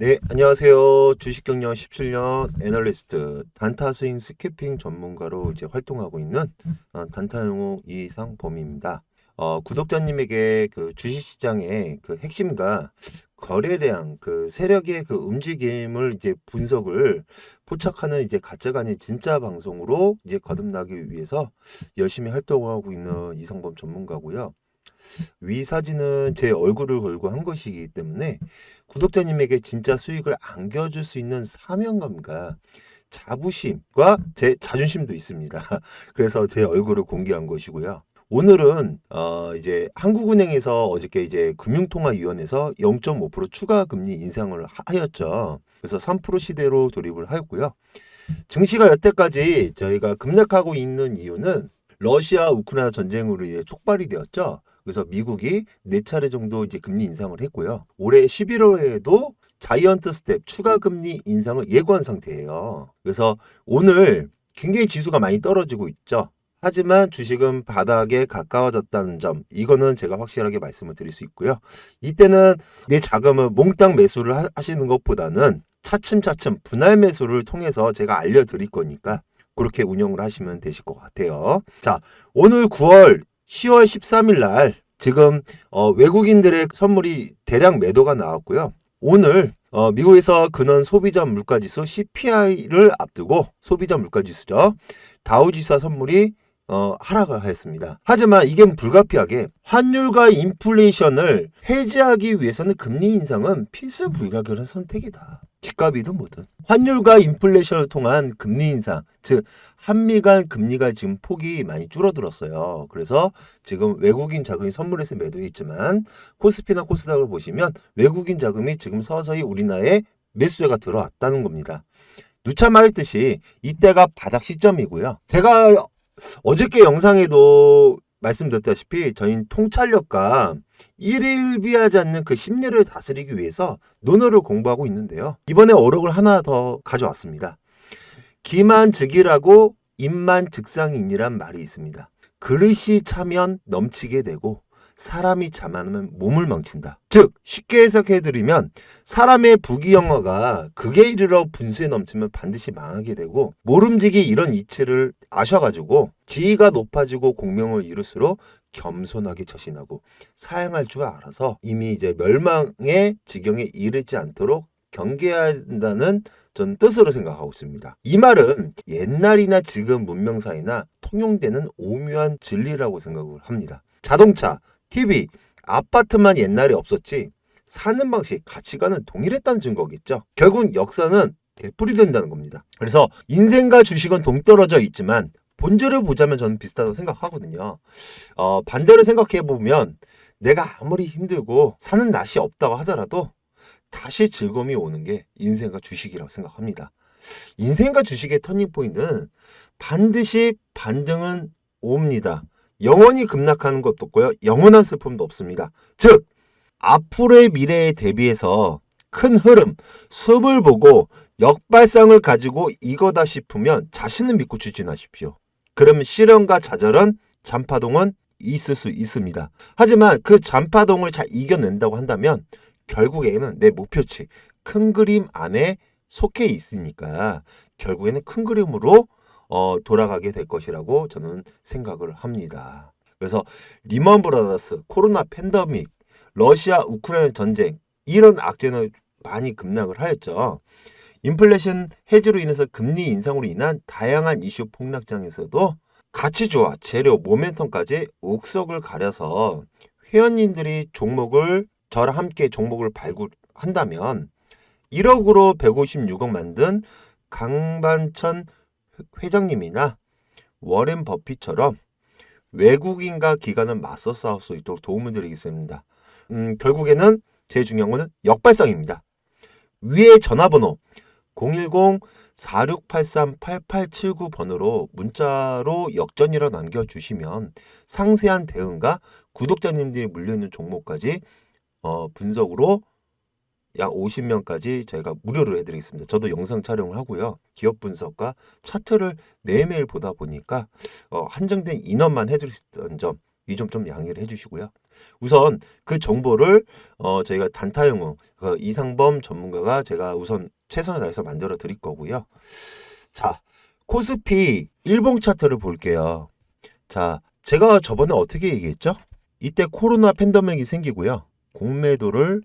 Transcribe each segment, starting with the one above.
네, 안녕하세요. 주식 경력 17년 애널리스트 단타 스윙 스키핑 전문가로 이제 활동하고 있는 어, 단타영웅 이상 범입니다. 어, 구독자님에게 그 주식시장의 그 핵심과 거래량, 그 세력의 그 움직임을 이제 분석을 포착하는 이제 아닌 진짜 방송으로 이제 거듭나기 위해서 열심히 활동하고 있는 이상범 전문가고요. 위 사진은 제 얼굴을 걸고 한 것이기 때문에 구독자님에게 진짜 수익을 안겨줄 수 있는 사명감과 자부심과 제 자존심도 있습니다. 그래서 제 얼굴을 공개한 것이고요. 오늘은 어 이제 한국은행에서 어저께 이제 금융통화위원회에서 0.5% 추가 금리 인상을 하였죠. 그래서 3% 시대로 돌입을 하였고요. 증시가 여태까지 저희가 급락하고 있는 이유는 러시아 우크라이나 전쟁으로 인해 촉발이 되었죠. 그래서 미국이 네 차례 정도 이제 금리 인상을 했고요. 올해 11월에도 자이언트 스텝 추가 금리 인상을 예고한 상태예요. 그래서 오늘 굉장히 지수가 많이 떨어지고 있죠. 하지만 주식은 바닥에 가까워졌다는 점, 이거는 제가 확실하게 말씀을 드릴 수 있고요. 이때는 내 자금을 몽땅 매수를 하- 하시는 것보다는 차츰차츰 분할 매수를 통해서 제가 알려드릴 거니까 그렇게 운영을 하시면 되실 것 같아요. 자, 오늘 9월 10월 13일 날 지금 어, 외국인들의 선물이 대량 매도가 나왔고요. 오늘 어, 미국에서 근원 소비자 물가지수 CPI를 앞두고 소비자 물가지수죠. 다우지수 선물이 어, 하락을 하였습니다. 하지만 이게 불가피하게 환율과 인플레이션을 해지하기 위해서는 금리 인상은 필수 불가결한 선택이다. 집값이든 뭐든. 환율과 인플레이션을 통한 금리 인상, 즉 한미 간 금리가 지금 폭이 많이 줄어들었어요. 그래서 지금 외국인 자금이 선물에서 매도했지만 코스피나 코스닥을 보시면 외국인 자금이 지금 서서히 우리나라에 매수세가 들어왔다는 겁니다. 누차 말했듯이 이때가 바닥 시점이고요. 제가 어저께 영상에도 말씀드렸다시피 저희는 통찰력과 일일비하지 않는 그 심리를 다스리기 위해서 논어를 공부하고 있는데요. 이번에 어록을 하나 더 가져왔습니다. 기만 즉이라고 입만 즉상이니란 말이 있습니다. 그릇이 차면 넘치게 되고 사람이 자만하면 몸을 망친다. 즉 쉽게 해석해드리면 사람의 부귀영화가 극에 이르러 분수에 넘치면 반드시 망하게 되고 모름지기 이런 이치를 아셔가지고 지위가 높아지고 공명을 이룰수록 겸손하게 처신하고 사양할 줄 알아서 이미 이제 멸망의 지경에 이르지 않도록 경계해야 한다는 전 뜻으로 생각하고 있습니다. 이 말은 옛날이나 지금 문명 사이나 통용되는 오묘한 진리라고 생각을 합니다. 자동차, TV, 아파트만 옛날에 없었지 사는 방식, 가치관은 동일했다는 증거겠죠. 결국 역사는 되풀이 된다는 겁니다. 그래서 인생과 주식은 동떨어져 있지만 본질을 보자면 저는 비슷하다고 생각하거든요. 어, 반대로 생각해 보면 내가 아무리 힘들고 사는 낯이 없다고 하더라도 다시 즐거움이 오는 게 인생과 주식이라고 생각합니다. 인생과 주식의 터닝 포인트는 반드시 반등은 옵니다. 영원히 급락하는 것도 없고요. 영원한 슬픔도 없습니다. 즉, 앞으로의 미래에 대비해서 큰 흐름, 숲을 보고 역발상을 가지고 이거다 싶으면 자신을 믿고 추진하십시오. 그러면 실현과 좌절은 잔파동은 있을 수 있습니다. 하지만 그 잔파동을 잘 이겨낸다고 한다면 결국에는 내 목표치, 큰 그림 안에 속해 있으니까 결국에는 큰 그림으로 어, 돌아가게 될 것이라고 저는 생각을 합니다. 그래서 리먼 브라더스, 코로나 팬데믹, 러시아 우크라이나 전쟁 이런 악재는 많이 급락을 하였죠. 인플레이션 해지로 인해서 금리 인상으로 인한 다양한 이슈 폭락장에서도 가치주와 재료, 모멘텀까지 옥석을 가려서 회원님들이 종목을 저랑 함께 종목을 발굴한다면 1억으로 156억 만든 강반천 회장님이나 워렌 버핏처럼 외국인과 기관을 맞서 싸울 수 있도록 도움을 드리겠습니다. 음, 결국에는 제일 중요한 거는 역발상입니다. 위에 전화번호 010-4683-8879 번호로 문자로 역전이라 남겨주시면 상세한 대응과 구독자님들이 물려있는 종목까지 어, 분석으로 약 50명까지 저희가 무료로 해드리겠습니다. 저도 영상 촬영을 하고요. 기업 분석과 차트를 매일매일 보다 보니까 어, 한정된 인원만 있다는 점이 점 좀 양해를 해주시고요. 우선 그 정보를 어, 저희가 단타용어 그 이상범 전문가가 제가 우선 최선을 다해서 만들어 드릴 거고요. 자, 코스피 일봉 차트를 볼게요. 자, 제가 저번에 어떻게 얘기했죠? 이때 코로나 팬데믹이 생기고요. 공매도를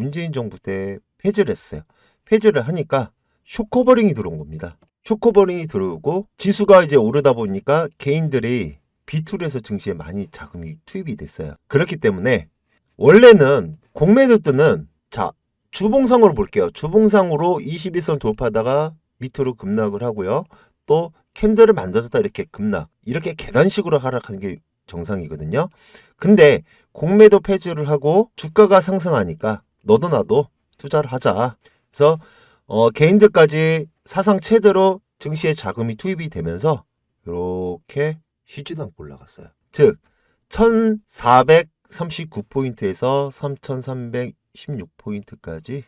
문재인 정부 때 폐지를 했어요. 폐지를 하니까 쇼커버링이 들어온 겁니다. 쇼커버링이 들어오고 지수가 이제 오르다 보니까 개인들이 비투에서 증시에 많이 자금이 투입이 됐어요. 그렇기 때문에 원래는 공매도 때는 자 주봉상으로 볼게요. 주봉상으로 21선 돌파하다가 밑으로 급락을 하고요. 또 캔들을 만들었다 이렇게 급락 이렇게 계단식으로 하락하는 게 정상이거든요. 근데 공매도 폐지를 하고 주가가 상승하니까 너도 나도 투자를 하자. 그래서 어, 개인들까지 사상 최대로 증시에 자금이 투입이 되면서 이렇게 쉬지도 않고 올라갔어요. 즉 1439포인트에서 3316포인트까지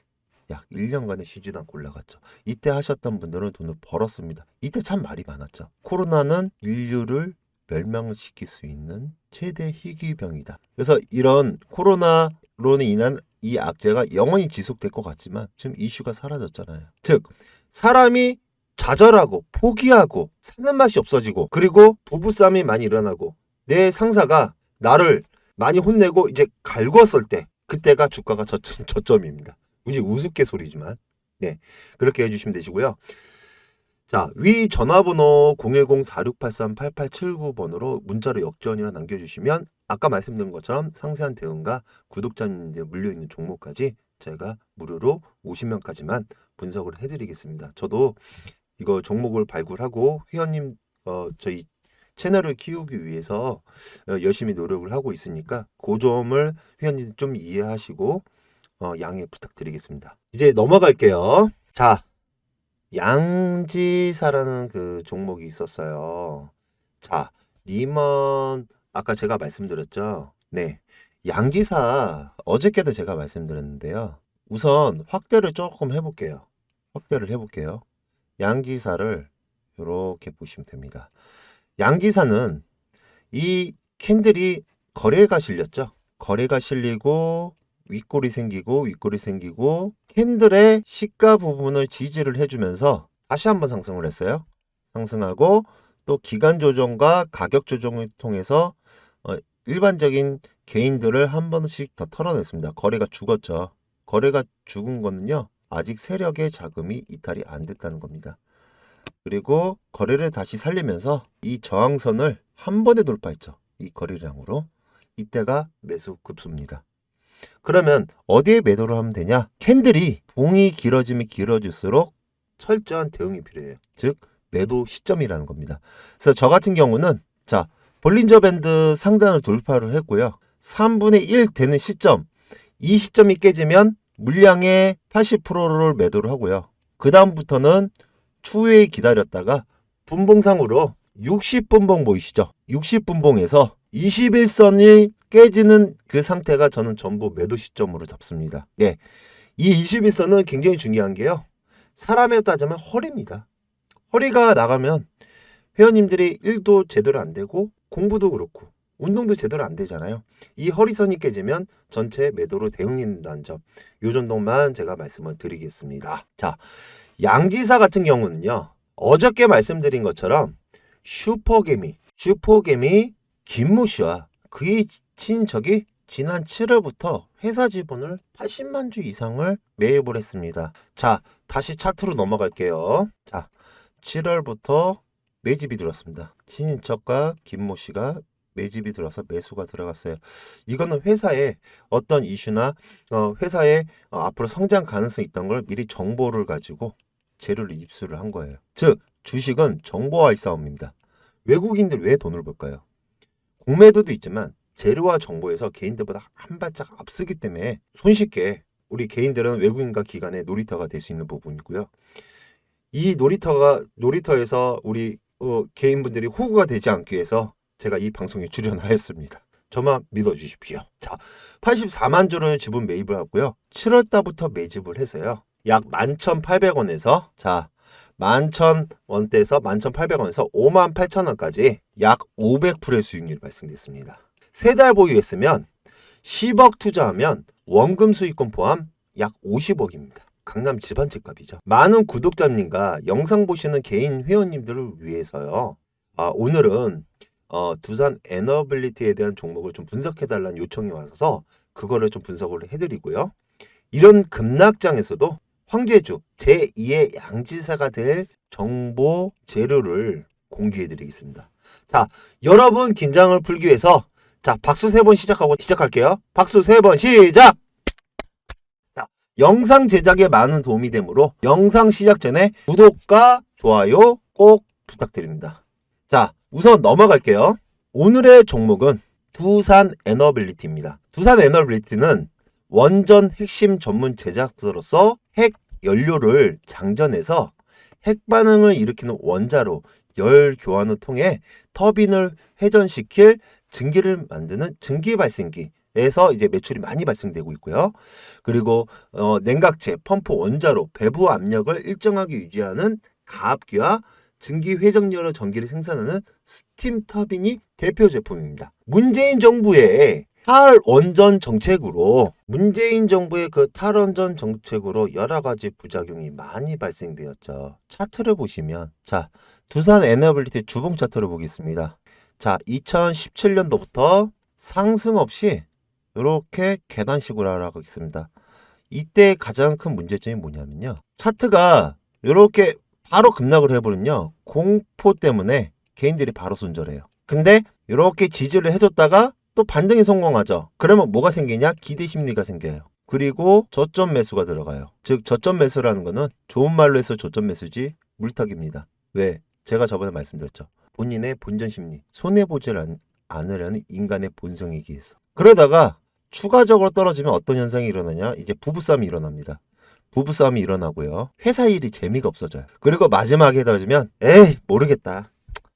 약 1년간의 쉬지도 않고 올라갔죠. 이때 하셨던 분들은 돈을 벌었습니다. 이때 참 말이 많았죠. 코로나는 인류를 멸망시킬 수 있는 최대 희귀병이다. 그래서 이런 코로나로 인한 이 악재가 영원히 지속될 것 같지만 지금 이슈가 사라졌잖아요. 즉 사람이 좌절하고 포기하고 사는 맛이 없어지고 그리고 부부싸움이 많이 일어나고 내 상사가 나를 많이 혼내고 이제 갈궜을 때 그때가 주가가 저, 저점입니다. 우지 우습게 소리지만 네 그렇게 해주시면 되시고요. 자, 위 전화번호 010-4683-8879번으로 문자로 역전이나 남겨주시면 아까 말씀드린 것처럼 상세한 대응과 구독자님들 물려있는 종목까지 제가 무료로 50명까지만 분석을 해드리겠습니다. 저도 이거 종목을 발굴하고 회원님 어, 저희 채널을 키우기 위해서 어, 열심히 노력을 하고 있으니까 그 점을 회원님 좀 이해하시고 어, 양해 부탁드리겠습니다. 이제 넘어갈게요. 자, 양지사라는 그 종목이 있었어요. 자, 리먼 아까 제가 말씀드렸죠. 네. 양지사 어저께도 제가 말씀드렸는데요. 우선 확대를 조금 해볼게요. 확대를 해볼게요. 양지사를 이렇게 보시면 됩니다. 양지사는 이 캔들이 거래가 실렸죠. 거래가 실리고 윗골이 생기고 윗골이 생기고 캔들의 시가 부분을 지지를 해주면서 다시 한번 상승을 했어요. 상승하고 또 기간 조정과 가격 조정을 통해서 어, 일반적인 개인들을 한 번씩 더 털어냈습니다. 거래가 죽었죠. 거래가 죽은 거는요. 아직 세력의 자금이 이탈이 안 됐다는 겁니다. 그리고 거래를 다시 살리면서 이 저항선을 한 번에 돌파했죠. 이 거래량으로. 이때가 매수 급수입니다. 그러면 어디에 매도를 하면 되냐? 캔들이 봉이 길어지면 길어질수록 철저한 대응이 필요해요. 즉 매도 시점이라는 겁니다. 그래서 저 같은 경우는 자 볼린저 밴드 상단을 돌파를 했고요. 3분의 1 되는 시점 이 시점이 깨지면 물량의 80%를 매도를 하고요. 그 다음부터는 추후에 기다렸다가 분봉상으로 60분봉 보이시죠? 60분봉에서 21선이 깨지는 그 상태가 저는 전부 매도 시점으로 잡습니다. 예. 이 21선은 굉장히 중요한 게요. 사람에 따지면 허리입니다. 허리가 나가면 회원님들이 일도 제대로 안 되고 공부도 그렇고 운동도 제대로 안 되잖아요. 이 허리선이 깨지면 전체 매도로 대응한다는 점. 요 정도만 제가 말씀을 드리겠습니다. 자, 양지사 같은 경우는요. 어저께 말씀드린 것처럼 슈퍼개미, 슈퍼개미 김모 씨와 그의 친척이 지난 7월부터 회사 지분을 80만 주 이상을 매입을 했습니다. 자, 다시 차트로 넘어갈게요. 자, 7월부터 매집이 들었습니다. 친인척과 김모 씨가 매집이 들어서 매수가 들어갔어요. 이거는 회사에 어떤 이슈나 어, 회사에 어, 앞으로 성장 가능성이 있던 걸 미리 정보를 가지고 재료를 입수를 한 거예요. 즉 주식은 정보와의 싸움입니다. 외국인들 왜 돈을 벌까요? 공매도도 있지만 재료와 정보에서 개인들보다 한 발짝 앞서기 때문에 손쉽게 우리 개인들은 외국인과 기관의 놀이터가 될 수 있는 부분이고요. 이 놀이터가 놀이터에서 우리 어, 개인분들이 호구가 되지 않기 위해서 제가 이 방송에 출연하였습니다. 저만 믿어주십시오. 자, 84만 주를 지분 매입을 하고요. 7월 달부터 매집을 해서요. 약 11,800원에서 자 11,000원대에서 11,800원에서 58,000원까지 약 500%의 수익률이 발생됐습니다. 세 달 보유했으면 10억 투자하면 원금 수익금 포함 약 50억입니다. 강남 집한 채값이죠. 많은 구독자님과 영상 보시는 개인 회원님들을 위해서요. 아, 오늘은 어, 두산 에너빌리티에 대한 종목을 좀 분석해달라는 요청이 와서 그거를 좀 분석을 해드리고요. 이런 급락장에서도 황제주 제2의 양지사가 될 정보 재료를 공개해드리겠습니다. 자, 여러분 긴장을 풀기 위해서 자 박수 세 번 시작하고 시작할게요. 박수 세 번 시작. 자, 영상 제작에 많은 도움이 되므로 영상 시작 전에 구독과 좋아요 꼭 부탁드립니다. 자, 우선 넘어갈게요. 오늘의 종목은 두산 에너빌리티입니다. 두산 에너빌리티는 원전 핵심 전문 제작소로서 핵 연료를 장전해서 핵 반응을 일으키는 원자로 열 교환을 통해 터빈을 회전시킬 증기를 만드는 증기 발생기에서 이제 매출이 많이 발생되고 있고요. 그리고 어, 냉각체, 펌프 원자로 배부 압력을 일정하게 유지하는 가압기와 증기 회전열로 전기를 생산하는 스팀 터빈이 대표 제품입니다. 문재인 정부의 탈원전 정책으로 문재인 정부의 그 탈원전 정책으로 여러 가지 부작용이 많이 발생되었죠. 차트를 보시면 자 두산 에너빌리티 주봉 차트를 보겠습니다. 자 2017년도부터 상승 없이 이렇게 계단식으로 하라고 있습니다. 이때 가장 큰 문제점이 뭐냐면요. 차트가 이렇게 바로 급락을 해버리면요. 공포 때문에 개인들이 바로 손절해요. 근데 이렇게 지지를 해줬다가 또 반등이 성공하죠. 그러면 뭐가 생기냐? 기대 심리가 생겨요. 그리고 저점 매수가 들어가요. 즉 저점 매수라는 거는 좋은 말로 해서 저점 매수지 물타기입니다. 왜? 제가 저번에 말씀드렸죠. 본인의 본전 심리, 손해 보질 않, 않으려는 인간의 본성이기 위해서. 그러다가 추가적으로 떨어지면 어떤 현상이 일어나냐? 이제 부부싸움이 일어납니다. 부부싸움이 일어나고요. 회사 일이 재미가 없어져요. 그리고 마지막에 떨어지면 에이 모르겠다.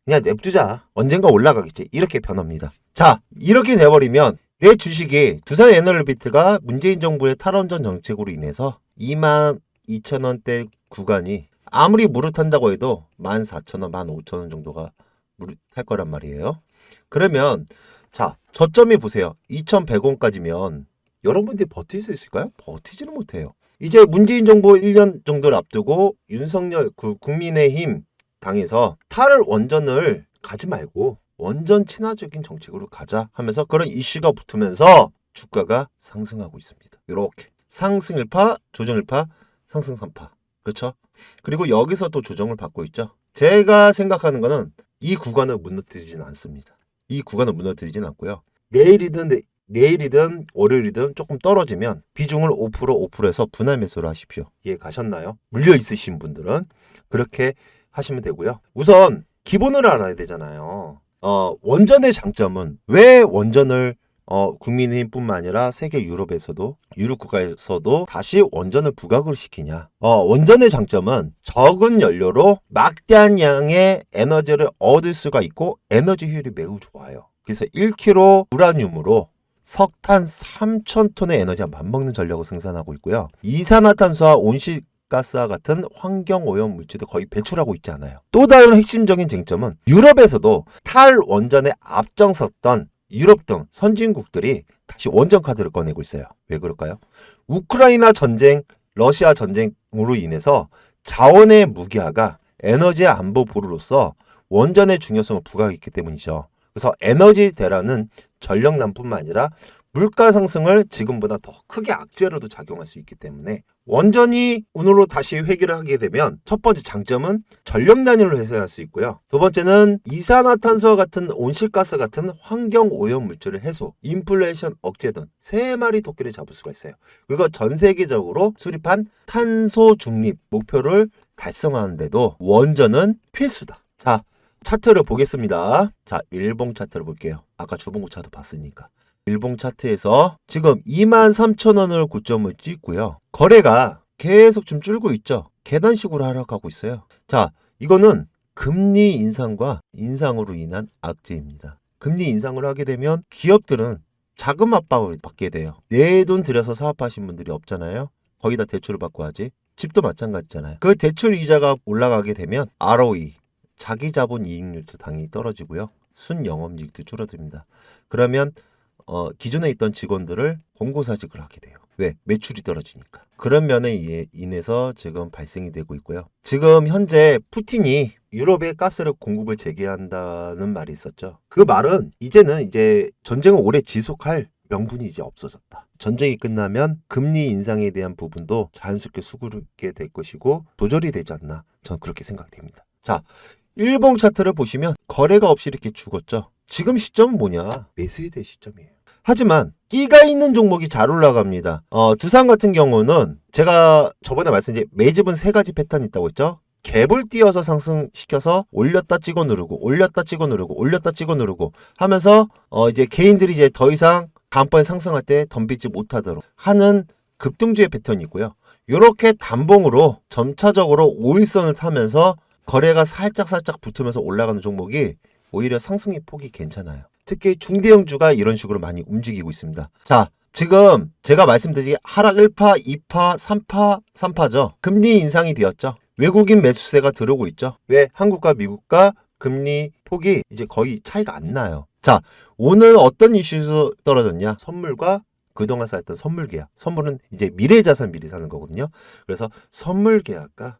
그냥 냅두자. 언젠가 올라가겠지. 이렇게 변합니다. 자, 이렇게 돼버리면 내 주식이 두산 에너비트가 문재인 정부의 탈원전 정책으로 인해서 2만 2천 원대 구간이 아무리 무릇한다고 해도 14,000원, 15,000원 정도가 할 거란 말이에요. 그러면 자, 저점이 보세요. 2,100원까지면 여러분들이 버틸 수 있을까요? 버티지는 못해요. 이제 문재인 정부 1년 정도를 앞두고 윤석열 그 국민의힘 당에서 탈원전을 가지 말고 원전 친화적인 정책으로 가자 하면서 그런 이슈가 붙으면서 주가가 상승하고 있습니다. 이렇게 상승 1파, 조정 1파, 상승 3파. 그렇죠? 그리고 여기서 또 조정을 받고 있죠. 제가 생각하는 거는 이 구간을 무너뜨리지는 않습니다. 이 구간을 무너뜨리진 않고요. 내일이든 내, 내일이든 월요일이든 조금 떨어지면 비중을 5% 5%에서 분할 매수를 하십시오. 이해 가셨나요? 물려 있으신 분들은 그렇게 하시면 되고요. 우선 기본을 알아야 되잖아요. 어, 원전의 장점은 왜 원전을 어, 국민의힘뿐만 아니라 세계 유럽에서도 유럽 국가에서도 다시 원전을 부각을 시키냐? 어, 원전의 장점은 적은 연료로 막대한 양의 에너지를 얻을 수가 있고 에너지 효율이 매우 좋아요. 그래서 1kg 우라늄으로 석탄 3,000톤의 에너지가 맞먹는 전력을 생산하고 있고요. 이산화탄소와 온실 가스와 같은 환경 오염 물질도 거의 배출하고 있지 않아요. 또 다른 핵심적인 쟁점은 유럽에서도 탈원전에 앞장섰던 유럽 등 선진국들이 다시 원전 카드를 꺼내고 있어요. 왜 그럴까요? 우크라이나 전쟁, 러시아 전쟁으로 인해서 자원의 무기화가 에너지 안보 보루로서 원전의 중요성을 부각했기 때문이죠. 그래서 에너지 대란은 전력난뿐만 아니라 물가 상승을 지금보다 더 크게 악재로도 작용할 수 있기 때문에 원전이 오늘로 다시 회귀를 하게 되면 첫 번째 장점은 전력 난위를 해소할 수 있고요. 두 번째는 이산화탄소와 같은 온실가스 같은 환경 오염 물질을 해소, 인플레이션 억제 등 세 마리 토끼를 잡을 수가 있어요. 그리고 전 세계적으로 수립한 탄소 중립 목표를 달성하는데도 원전은 필수다. 자, 차트를 보겠습니다. 자, 일봉 차트를 볼게요. 아까 주봉고 차트 봤으니까. 일봉 차트에서 지금 23,000원을 고점을 찍고요. 거래가 계속 좀 줄고 있죠. 계단식으로 하락하고 있어요. 자, 이거는 금리 인상과 인상으로 인한 악재입니다. 금리 인상을 하게 되면 기업들은 자금 압박을 받게 돼요. 내 돈 들여서 사업하신 분들이 없잖아요. 거기다 대출을 받고 하지. 집도 마찬가지잖아요. 그 대출 이자가 올라가게 되면 ROE, 자기 자본 이익률도 당연히 떨어지고요. 순영업이익도 줄어듭니다. 그러면 어, 기존에 있던 직원들을 공고사직을 하게 돼요. 왜? 매출이 떨어지니까. 그런 면에 인해서 지금 발생이 되고 있고요. 지금 현재 푸틴이 유럽에 가스를 공급을 재개한다는 말이 있었죠. 그 말은 이제는 이제 전쟁을 오래 지속할 명분이 이제 없어졌다. 전쟁이 끝나면 금리 인상에 대한 부분도 자연스럽게 수그르게 될 것이고 조절이 되지 않나. 전 그렇게 생각됩니다. 자, 일봉 차트를 보시면 거래가 없이 이렇게 죽었죠. 지금 시점은 뭐냐? 매수해야 될 시점이에요. 하지만 끼가 있는 종목이 잘 올라갑니다. 어, 두산 같은 경우는 제가 저번에 말씀드린 매집은 세 가지 패턴이 있다고 했죠. 갭을 띄어서 상승시켜서 올렸다 찍어 누르고 올렸다 찍어 누르고 올렸다 찍어 누르고 하면서 어 이제 개인들이 이제 더 이상 다음번에 상승할 때 덤비지 못하도록 하는 급등주의 패턴이고요. 이렇게 단봉으로 점차적으로 5일선을 타면서 거래가 살짝 살짝 붙으면서 올라가는 종목이 오히려 상승의 폭이 괜찮아요. 특히 중대형주가 이런 식으로 많이 움직이고 있습니다. 자, 지금 제가 말씀드린 하락 1파, 2파, 3파, 3파죠. 금리 인상이 되었죠. 외국인 매수세가 들어오고 있죠. 왜? 한국과 미국과 금리 폭이 이제 거의 차이가 안 나요. 자, 오늘 어떤 이슈에서 떨어졌냐? 선물과 그동안 쌓였던 선물 계약. 선물은 이제 미래 자산 미리 사는 거거든요. 그래서 선물 계약과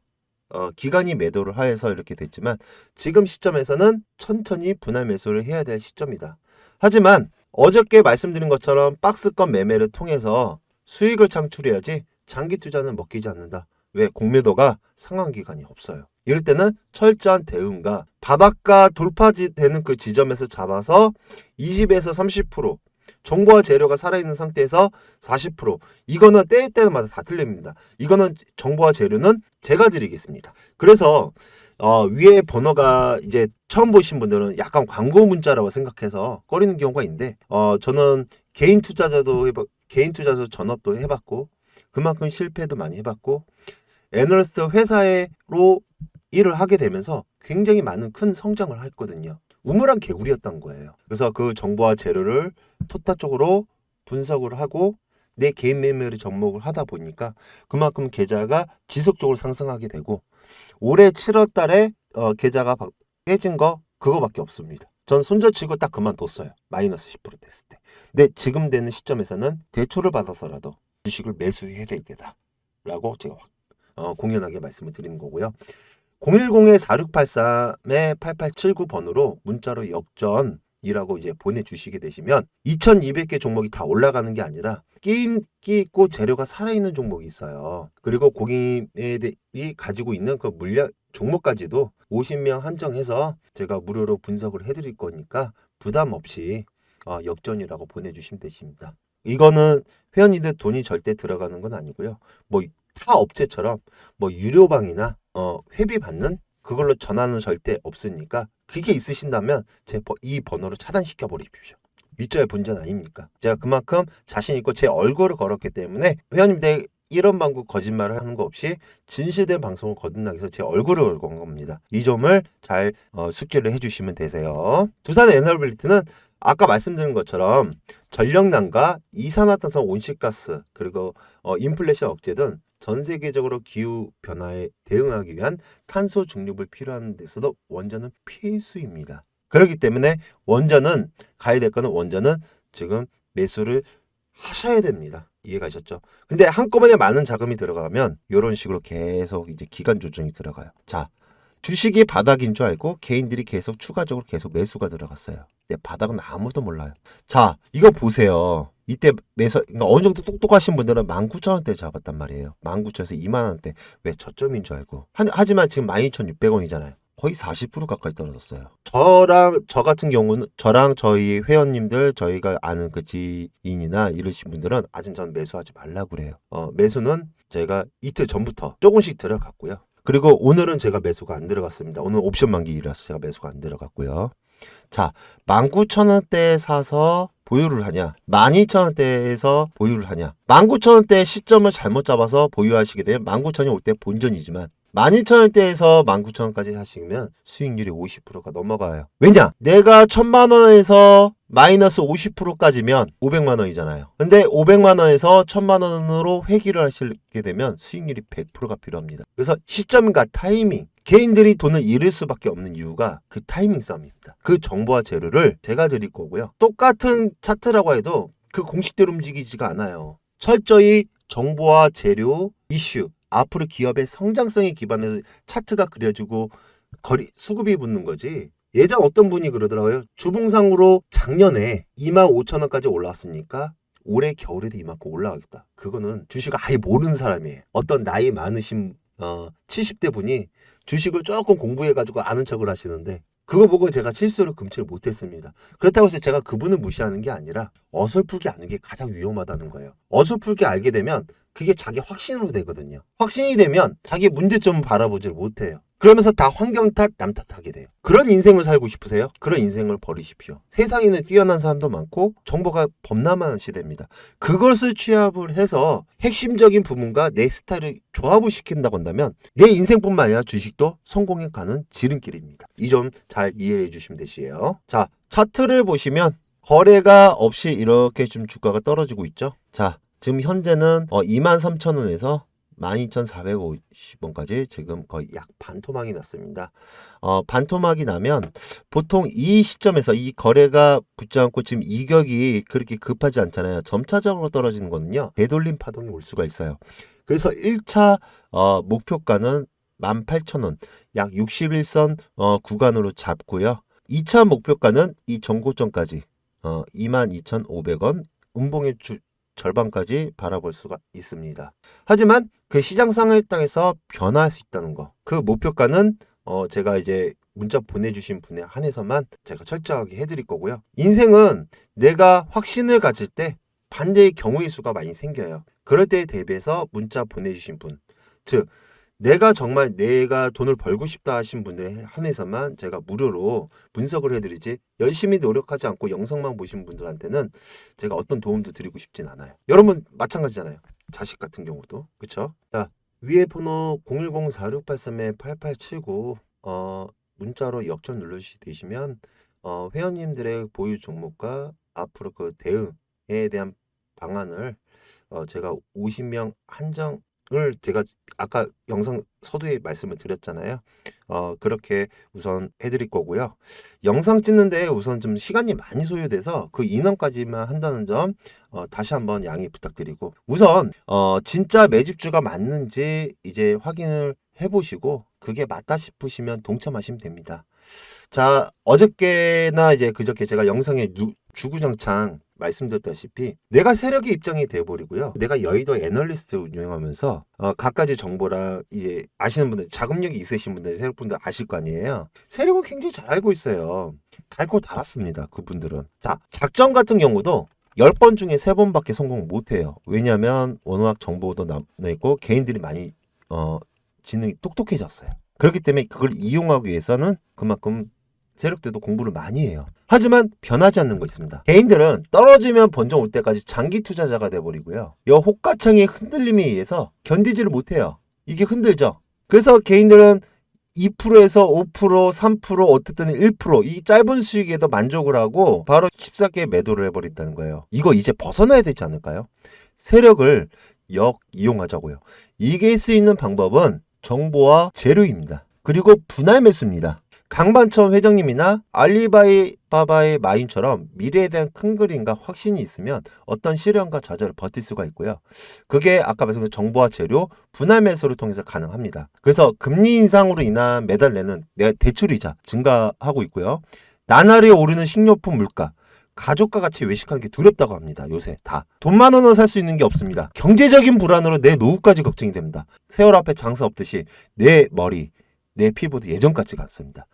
어, 기간이 매도를 하여서 이렇게 됐지만 지금 시점에서는 천천히 분할 매수를 해야 될 시점이다. 하지만 어저께 말씀드린 것처럼 박스권 매매를 통해서 수익을 창출해야지 장기 투자는 먹히지 않는다. 왜? 공매도가 상한 기간이 없어요. 이럴 때는 철저한 대응과 바닥과 돌파지 되는 그 지점에서 잡아서 20에서 30% 정보와 재료가 살아있는 상태에서 40% 이거는 때에 때마다 다 틀립니다. 이거는 정보와 재료는 제가 드리겠습니다. 그래서 어, 위에 번호가 이제 처음 보신 분들은 약간 광고 문자라고 생각해서 꺼리는 경우가 있는데 어, 저는 개인 투자자도 해봤 개인 투자자 전업도 해봤고 그만큼 실패도 많이 해봤고 애널리스트 회사로 일을 하게 되면서 굉장히 많은 큰 성장을 했거든요. 우물한 개구리였던 거예요. 그래서 그 정보와 재료를 토타 쪽으로 분석을 하고 내 개인 매매를 접목을 하다 보니까 그만큼 계좌가 지속적으로 상승하게 되고 올해 7월 달에 어, 계좌가 바- 깨진 거 그거밖에 없습니다. 전 손절치고 딱 그만뒀어요. 마이너스 10% 됐을 때. 근데 지금 되는 시점에서는 대출을 받아서라도 주식을 매수해야 될 때다. 라고 제가 확- 어, 공연하게 말씀을 드리는 거고요. 010-4683에 8879번으로 문자로 역전 이라고 이제 보내주시게 되시면 2200개 종목이 다 올라가는 게 아니라 끼, 끼 있고 재료가 살아있는 종목이 있어요. 그리고 고객이 가지고 있는 그 물량 종목까지도 50명 한정해서 제가 무료로 분석을 해드릴 거니까 부담 없이 어, 역전이라고 보내주시면 되십니다. 이거는 회원님들 돈이 절대 들어가는 건 아니고요. 뭐 타 업체처럼 뭐 유료방이나 어, 회비 받는 그걸로 전화는 절대 없으니까 그게 있으신다면 제 이 번호를 차단시켜 버리십시오. 밑져야 본전 아닙니까? 제가 그만큼 자신 있고 제 얼굴을 걸었기 때문에 회원님들 이런 방구 거짓말을 하는 거 없이 진실된 방송을 거듭나기 위해서 제 얼굴을 온 겁니다. 이 점을 잘 어, 숙지를 해주시면 되세요. 두산 에너빌리티는 아까 말씀드린 것처럼 전력난과 이산화탄소 온실가스 그리고 어, 인플레이션 억제 등 전 세계적으로 기후 변화에 대응하기 위한 탄소 중립을 필요한 데서도 원전은 필수입니다. 그렇기 때문에 원전은 가야 될 거는 원전은 지금 매수를 하셔야 됩니다. 이해가셨죠? 근데 한꺼번에 많은 자금이 들어가면 이런 식으로 계속 이제 기간 조정이 들어가요. 자, 주식이 바닥인 줄 알고 개인들이 계속 추가적으로 계속 매수가 들어갔어요. 근데 바닥은 아무도 몰라요. 자, 이거 보세요. 이때 매수, 그러니까 어느 정도 똑똑하신 분들은 19,000원대 잡았단 말이에요. 19,000원에서 2만 원대. 왜 저점인 줄 알고. 하, 하지만 지금 12,600원이잖아요. 거의 40% 가까이 떨어졌어요. 저랑 저 같은 경우는 저랑 저희 회원님들 저희가 아는 그 지인이나 이러신 분들은 아직 전 매수하지 말라고 그래요. 어, 매수는 제가 이틀 전부터 조금씩 들어갔고요. 그리고 오늘은 제가 매수가 안 들어갔습니다. 오늘 옵션 만기일이라서 제가 매수가 안 들어갔고요. 자, 19,000원대에 사서 보유를 하냐, 12,000원대에서 보유를 하냐. 19,000원대 시점을 잘못 잡아서 보유하시게 되면 19,000원이 올 때 본전이지만 12,000원대에서 19,000원까지 하시면 수익률이 50%가 넘어가요. 왜냐? 내가 1,000만 원에서 마이너스 50%까지면 500만 원이잖아요. 근데 500만 원에서 1000만 원으로 회귀를 하시게 되면 수익률이 100%가 필요합니다. 그래서 시점과 타이밍, 개인들이 돈을 잃을 수밖에 없는 이유가 그 타이밍 싸움입니다. 그 정보와 재료를 제가 드릴 거고요. 똑같은 차트라고 해도 그 공식대로 움직이지가 않아요. 철저히 정보와 재료, 이슈, 앞으로 기업의 성장성에 기반해서 차트가 그려지고 거리 수급이 붙는 거지. 예전 어떤 분이 그러더라고요. 주봉상으로 작년에 2만 5천 원까지 올랐으니까 올해 겨울에도 이만큼 올라가겠다. 그거는 주식을 아예 모르는 사람이에요. 어떤 나이 많으신 어 70대 분이 주식을 조금 공부해가지고 아는 척을 하시는데 그거 보고 제가 실수로 금치를 못했습니다. 그렇다고 해서 제가 그분을 무시하는 게 아니라 어설프게 아는 게 가장 위험하다는 거예요. 어설프게 알게 되면 그게 자기 확신으로 되거든요. 확신이 되면 자기 문제점을 바라보질 못해요. 그러면서 다 환경 탓, 남 탓하게 돼요. 그런 인생을 살고 싶으세요? 그런 인생을 버리십시오. 세상에는 뛰어난 사람도 많고 정보가 범람한 시대입니다. 그것을 취합을 해서 핵심적인 부분과 내 스타일을 조합을 시킨다고 한다면 내 인생뿐만 아니라 주식도 성공에 가는 지름길입니다. 이 점 잘 이해해 주시면 되시에요. 자, 차트를 보시면 거래가 없이 이렇게 좀 주가가 떨어지고 있죠. 자, 지금 현재는 어, 23,000원에서 12,450원까지 지금 거의 약 반토막이 났습니다. 어, 반토막이 나면 보통 이 시점에서 이 거래가 붙지 않고 지금 이격이 그렇게 급하지 않잖아요. 점차적으로 떨어지는 거는요. 되돌림 파동이 올 수가 있어요. 그래서 1차 어, 목표가는 18,000원, 약 61선 어, 구간으로 잡고요. 2차 목표가는 이 정고점까지 어, 22,500원, 음봉의 주, 절반까지 바라볼 수가 있습니다. 하지만 그 시장 상을 땅에서 변화할 수 있다는 거. 그 목표가는 어 제가 이제 문자 보내주신 분에 한해서만 제가 철저하게 해드릴 거고요. 인생은 내가 확신을 가질 때 반대의 경우의 수가 많이 생겨요. 그럴 때에 대비해서 문자 보내주신 분, 즉 내가 정말 내가 돈을 벌고 싶다 하신 분들에 한해서만 제가 무료로 분석을 해드리지 열심히 노력하지 않고 영상만 보신 분들한테는 제가 어떤 도움도 드리고 싶진 않아요. 여러분 마찬가지잖아요. 자식 같은 경우도 그쵸? 자 위에 번호 010-4683-8879 어, 문자로 역전 눌러주시 되시면 어, 회원님들의 보유 종목과 앞으로 그 대응에 대한 방안을 어, 제가 50명 한정 을 제가 아까 영상 서두에 말씀을 드렸잖아요. 어, 그렇게 우선 해드릴 거고요. 영상 찍는데 우선 좀 시간이 많이 소요돼서 그 인원까지만 한다는 점 어, 다시 한번 양해 부탁드리고 우선 어, 진짜 매집주가 맞는지 이제 확인을 해보시고 그게 맞다 싶으시면 동참하시면 됩니다. 자 어저께나 이제 그저께 제가 영상에 누, 주구장창 말씀드렸다시피 내가 세력의 입장이 돼버리고요. 내가 여의도 애널리스트 운영하면서 어, 각가지 정보랑 이제 아시는 분들 자금력이 있으신 분들 세력분들 아실 거 아니에요. 세력은 굉장히 잘 알고 있어요. 달고 달았습니다. 그분들은. 자 작전 같은 경우도 10번 중에 3번밖에 성공 못해요. 왜냐하면 워낙 정보도 남아있고 개인들이 많이 어, 지능이 똑똑해졌어요. 그렇기 때문에 그걸 이용하기 위해서는 그만큼 세력들도 공부를 많이 해요. 하지만 변하지 않는 거 있습니다. 개인들은 떨어지면 번정 올 때까지 장기 투자자가 돼버리고요. 이 호가창의 흔들림에 의해서 견디지를 못해요. 이게 흔들죠. 그래서 개인들은 2%에서 5%, 3%, 어쨌든 1%이 짧은 수익에도 만족을 하고 바로 쉽게 매도를 해버린다는 거예요. 이거 이제 벗어나야 되지 않을까요? 세력을 역 이용하자고요. 이길 수 있는 방법은 정보와 재료입니다. 그리고 분할 매수입니다. 강반천 회장님이나 알리바이바바의 마인처럼 미래에 대한 큰 그림과 확신이 있으면 어떤 시련과 좌절을 버틸 수가 있고요. 그게 아까 말씀드린 정보와 재료, 분할 매수를 통해서 가능합니다. 그래서 금리 인상으로 인한 매달 내는 내 대출이자 증가하고 있고요. 나날이 오르는 식료품 물가, 가족과 같이 외식하는 게 두렵다고 합니다. 요새 다. 돈만 원은 살수 있는 게 없습니다. 경제적인 불안으로 내 노후까지 걱정이 됩니다. 세월 앞에 장사 없듯이 내 머리, 내 피부도 예전 같지가 않습니다.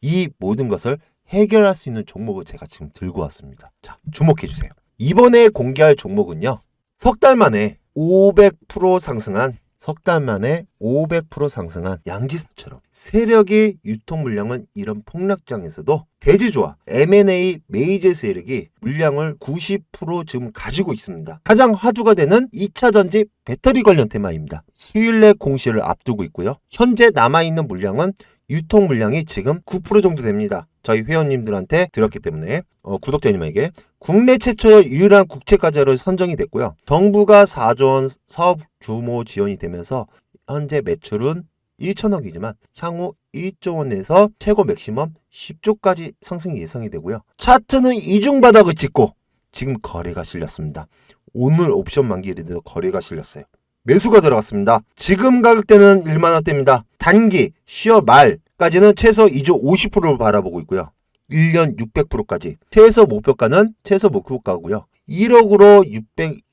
이 모든 것을 해결할 수 있는 종목을 제가 지금 들고 왔습니다. 자, 주목해 주세요. 이번에 공개할 종목은요. 석 달 만에 500% 상승한 석 달 만에 500% 상승한 양지사처럼 세력의 유통 물량은 이런 폭락장에서도 대지조와 M&A 메이저 세력이 물량을 90% 지금 가지고 있습니다. 가장 화두가 되는 2차 전지 배터리 관련 테마입니다. 수요일 내 공시를 앞두고 있고요. 현재 남아있는 물량은 유통 물량이 지금 9% 정도 됩니다. 저희 회원님들한테 드렸기 때문에 어, 구독자님에게 국내 최초 유일한 국채과제로 선정이 됐고요. 정부가 4조 원 사업 규모 지원이 되면서 현재 매출은 1천억이지만 향후 1조 원에서 최고 맥시멈 10조까지 상승이 예상이 되고요. 차트는 이중 바닥을 찍고 지금 거래가 실렸습니다. 오늘 옵션 만기일인데도 거래가 실렸어요. 매수가 들어갔습니다. 지금 가격대는 1만 원대입니다. 단기 10월 말까지는 최소 2조 50%를 바라보고 있고요. 1년 600%까지 최소 목표가는 최소 목표가고요. 1억으로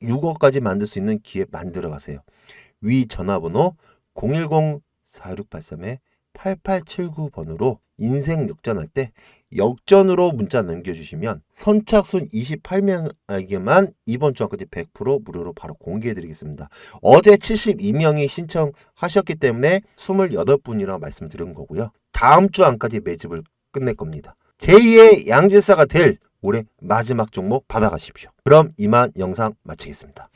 606억까지 만들 수 있는 기회 만들어 가세요. 위 전화번호 010-4683-8879번으로 인생 역전할 때 역전으로 문자 남겨주시면 선착순 28명에게만 이번 주 안까지 100% 무료로 바로 공개해드리겠습니다. 어제 72명이 신청하셨기 때문에 28분이라고 말씀드린 거고요. 다음 주 안까지 매집을 끝낼 겁니다. 제2의 양질사가 될 올해 마지막 종목 받아가십시오. 그럼 이만 영상 마치겠습니다.